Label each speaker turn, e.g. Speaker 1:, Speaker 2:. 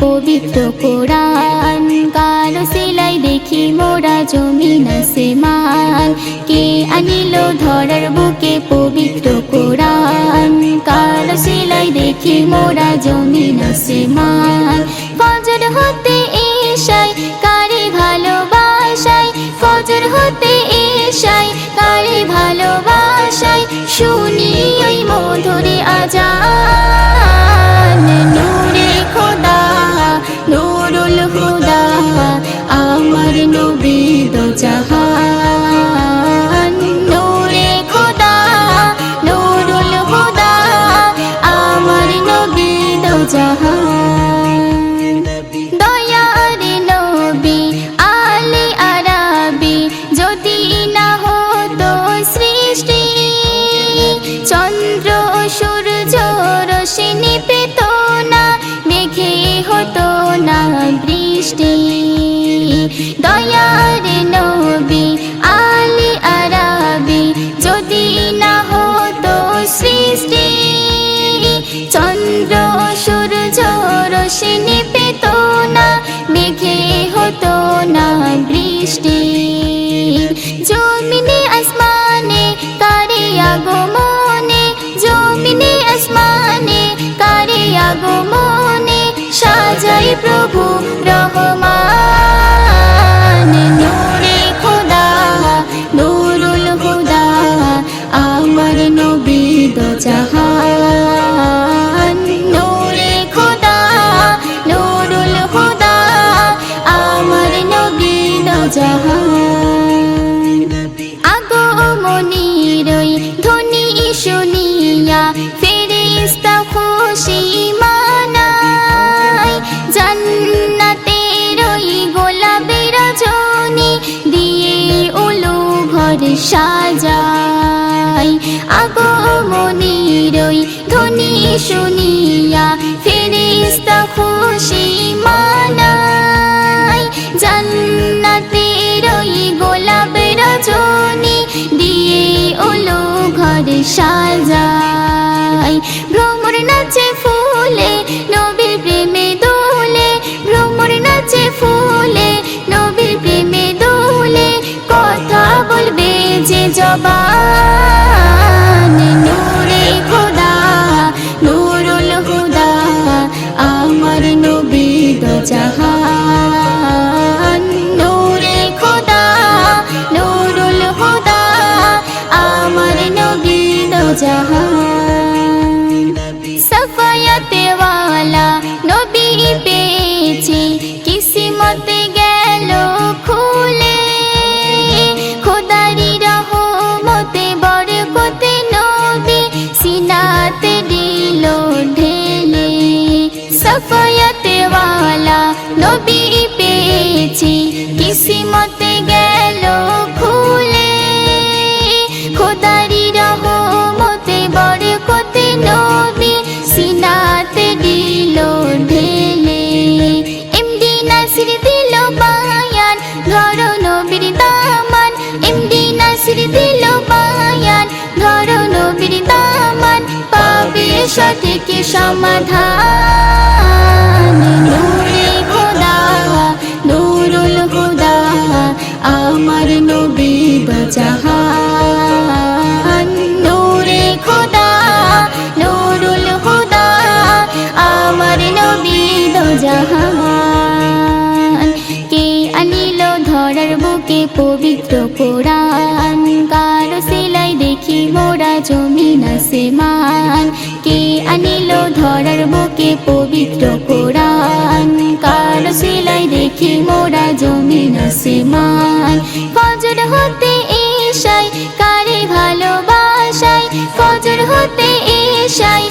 Speaker 1: পবিত্র কোরআন। কালো সিলাই দেখি মোরা জমিন আসমান কে আনিল ধরার বুকে পবিত্র কোরআন? দেখি মোরা জমিন মাল ফজর হতে এসাই কারি ভালোবাসাই ফজর হতে এসাই কারি ভালোবাসাই শুনি ওই মধুরে আজান। বৃষ্টি দয়ার নবী, আলে আরাবি, যদি না হতো সৃষ্টি। চন্দ্র, সূর্য, রোশনি পেত না, মেঘে হতো না বৃষ্টি। জমিনে, আসমানে, কারে আগমনে, জমিনে, আসমানে, কারে আগমনে প্রভু রহমান সাজাই। আগো মনিরই ধ্বনি শুনিয়া ফেরেস্তা খুশি মানাই জান্নাতের ওই গোলাপের রজনী দিয়ে ওলো ঘর সাজাই। ভ্রমর নাচে ফুলে about সমাধান বুকে পবিত্র কোরআন, কারও সেলাই দেখি মোরা জমিন আসমান কে আনিল ধরার বুকে পবিত্র কোরআন, কারও সিলাই দেখি মোরা জমিন আসমান ফজর হতে এসাই, কারে ভালোবাসাই? ফজর হতে এসাই